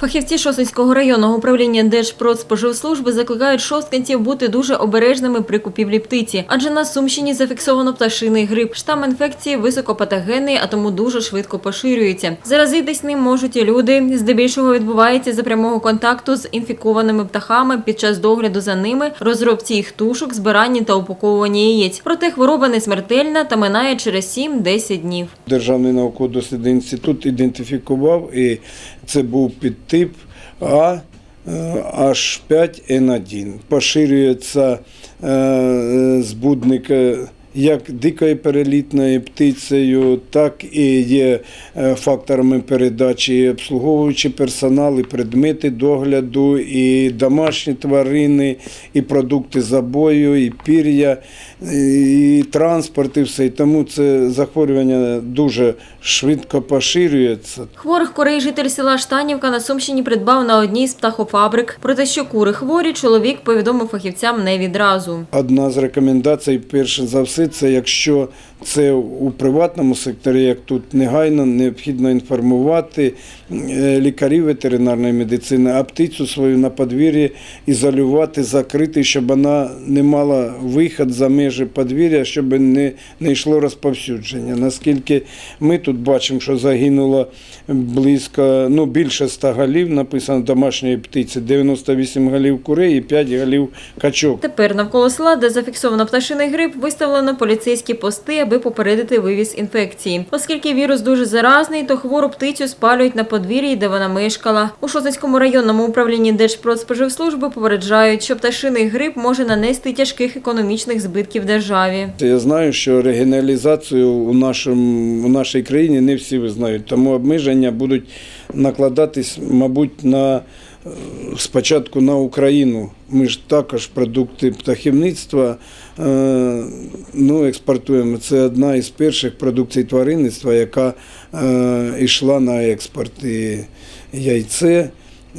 Фахівці Шосинського районного управління Держпродспоживслужби закликають шосткинців бути дуже обережними при купівлі птиці, адже на Сумщині зафіксовано пташиний грип. Штам інфекції високопатогенний, а тому дуже швидко поширюється. Заразитись ним можуть і люди. Здебільшого відбувається за прямого контакту з інфікованими птахами під час догляду за ними, розробці їх тушок, збиранні та упаковуванні яєць. Проте хвороба не смертельна та минає через 7-10 днів. Державний науково-дослідний інститут ідентифікував, і це був підтип А е, H5N1. Поширюється е, е, як дикою перелітною птицею, так і є е, факторами передачі і обслуговуючі персонал, і предмети догляду, і домашні тварини, і продукти забою, і пір'я, і транспорт, і все. І тому це захворювання дуже швидко поширюється. Хворих курей житель села Штанівка на Сумщині придбав на одній з птахофабрик. Про те, що кури хворі, чоловік повідомив фахівцям не відразу. Одна з рекомендацій, перше за все, це якщо це у приватному секторі, як тут негайно необхідно інформувати е, лікарів ветеринарної медицини, а птицю свою на подвір'ї ізолювати, закрити, щоб вона не мала вихід за межі подвір'я, щоб не, не йшло розповсюдження. Наскільки ми тут бачимо, що загинуло близько, ну більше 100 голів, написано домашньої птиці, 98 голів курей і 5 голів качок. Тепер навколо села, де зафіксовано пташиний грип, виставлено поліцейські пости, аби попередити вивіз інфекції. Оскільки вірус дуже заразний, то хвору птицю спалюють на подвір'ї, де вона мешкала. У Шосинському районному управлінні Держпродспоживслужби попереджають, що пташиний грип може нанести тяжких економічних збитків державі. Я знаю, що регіоналізацію у, нашому, у нашій країні не всі визнають, тому обмеження будуть накладатись, мабуть, на спочатку на Україну. Ми ж також продукти птахівництва е, ну, експортуємо. Це одна із перших продукцій тваринництва, яка е, йшла на експорт. І яйце,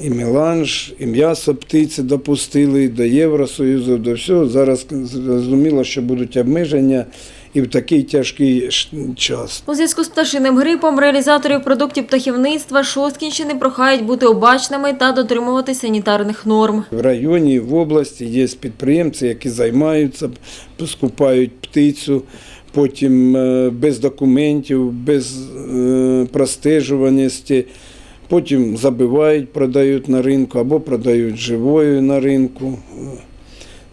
і меланж, і м'ясо птиці допустили до Євросоюзу, до всього. Зараз зрозуміло, що будуть обмеження і в такий тяжкий час. У зв'язку з пташиним грипом реалізаторів продуктів птахівництва Шосткінщини прохають бути обачними та дотримувати санітарних норм. В районі, в області є підприємці, які займаються, скупають птицю, потім е, без документів, без е, простежуваності. Потім забивають, продають на ринку або продають живою на ринку.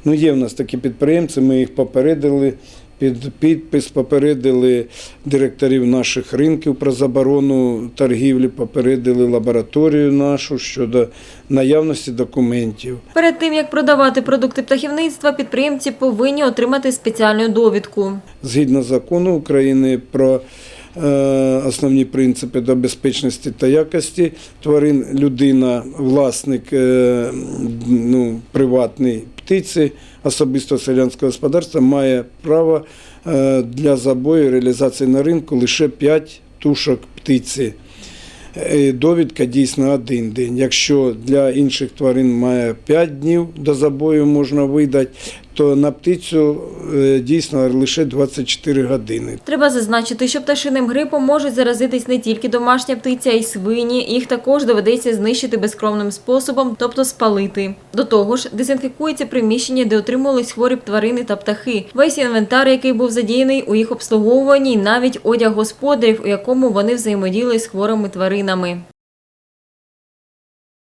Ну, є в нас такі підприємці, ми їх попередили. Під підпис попередили директорів наших ринків про заборону торгівлі, попередили лабораторію нашу щодо наявності документів. Перед тим як продавати продукти птахівництва, підприємці повинні отримати спеціальну довідку. Згідно закону України про е, основні принципи до безпечності та якості тварин, людина, власник е, ну, приватний птиці, особисто селянського господарства, має право е, для забою реалізації на ринку лише 5 тушок птиці. Е, Довідка дійсно один день. Якщо для інших тварин має 5 днів до забою можна видати, то на птицю е, дійсно лише 24 години. Треба зазначити, що пташиним грипом можуть заразитись не тільки домашня птиця, а й свині. Їх також доведеться знищити безкровним способом, тобто спалити. До того ж, дезінфікується приміщення, де отримувались хворі тварини та птахи. Весь інвентар, який був задіяний у їх обслуговуванні, навіть одяг господарів, у якому вони взаємодіяли з хворими тваринами.